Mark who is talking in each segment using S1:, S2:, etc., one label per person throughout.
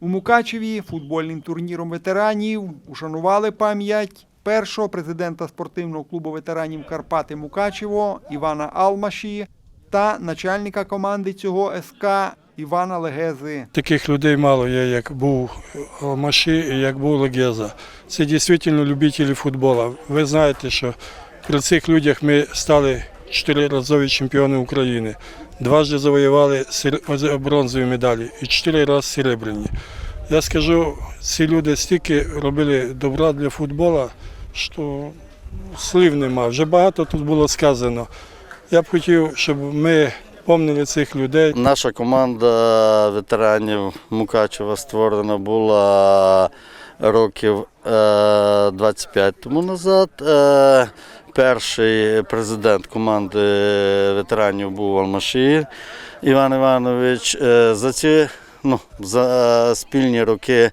S1: У Мукачеві футбольним турніром ветеранів ушанували пам'ять першого президента спортивного клубу ветеранів Карпати Мукачево Івана Алмаші та начальника команди цього СК Івана Легези.
S2: Таких людей мало є, як був Маші і як був Легеза. Це дійсно любителі футболу. Ви знаєте, що при цих людях ми стали чотириразові чемпіони України. Дважди завоювали бронзові медалі і чотири рази серебряні. Я скажу, ці люди стільки робили добра для футболу, що слів нема. Вже багато тут було сказано. Я б хотів, щоб ми пам'ятали цих людей.
S3: Наша команда ветеранів Мукачева створена була років е, 25 тому назад. Е, Перший президент команди ветеранів був Алмашир Іван Іванович. Е, За ці ну, за спільні роки, е,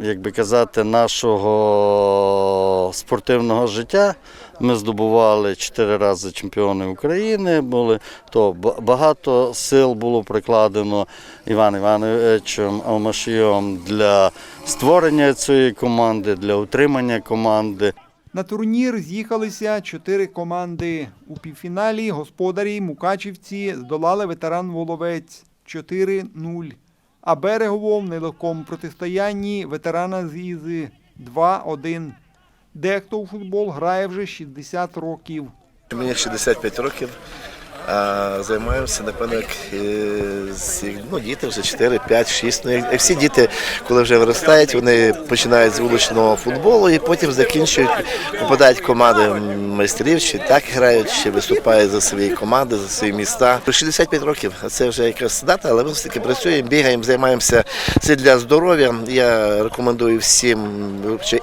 S3: як би казати, нашого спортивного життя ми здобували чотири рази чемпіони України. Були то багато сил було прикладено Іваном Івановичем Алмашієм для створення цієї команди, для утримання команди.
S1: На турнір з'їхалися чотири команди. У півфіналі господарі Мукачівці здолали ветеран Воловець 4-0. А Берегово в нелегкому протистоянні ветерана з Ізи 2-1. Дехто у футбол грає вже 60 років.
S4: Мені 65 років. А займаємося, напевно, як е, ну, діти вже 4, 5, 6. Ну, як всі діти, коли вже виростають, вони починають з вуличного футболу і потім закінчують, попадають в команди майстрів, чи так грають, чи виступають за свої команди, за свої міста. 65 років, це вже якась дата, але ми все-таки працюємо, бігаємо, займаємося. Це для здоров'я. Я рекомендую всім,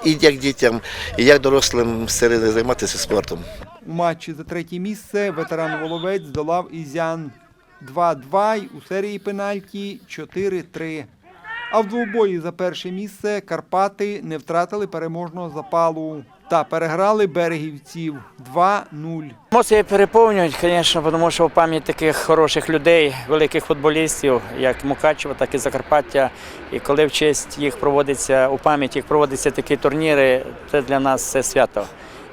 S4: і як дітям, і як дорослим серед займатися спортом.
S1: У матчі за третє місце ветеран Воловець здолав Ізян 2-2 й у серії пенальті 4-3. А в двобої за перше місце Карпати не втратили переможного запалу та переграли берегівців 2-0.
S5: Емоції переповнюють, звісно, тому що в пам'ять таких хороших людей, великих футболістів, як Мукачево, так і Закарпаття. І коли в честь їх проводиться у пам'ять їх проводяться такі турніри, це для нас це свято.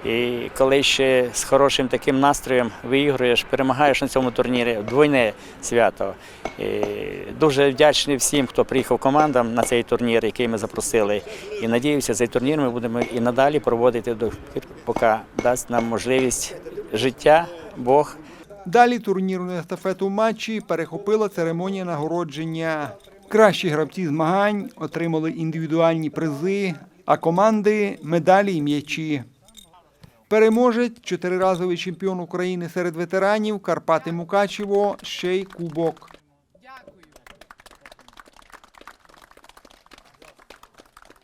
S5: І коли ще з хорошим таким настроєм виігруєш, перемагаєш на цьому турнірі, двойне свято. І дуже вдячний всім, хто приїхав командам на цей турнір, який ми запросили. І надіюся, цей турнір ми будемо і надалі проводити поки дасть нам можливість життя, Бог.
S1: Далі турнірну естафету матчі перехопила церемонія нагородження. Кращі гравці змагань отримали індивідуальні призи, а команди медалі і м'ячі. Переможець, чотириразовий чемпіон України серед ветеранів Карпати Мукачево, ще й кубок.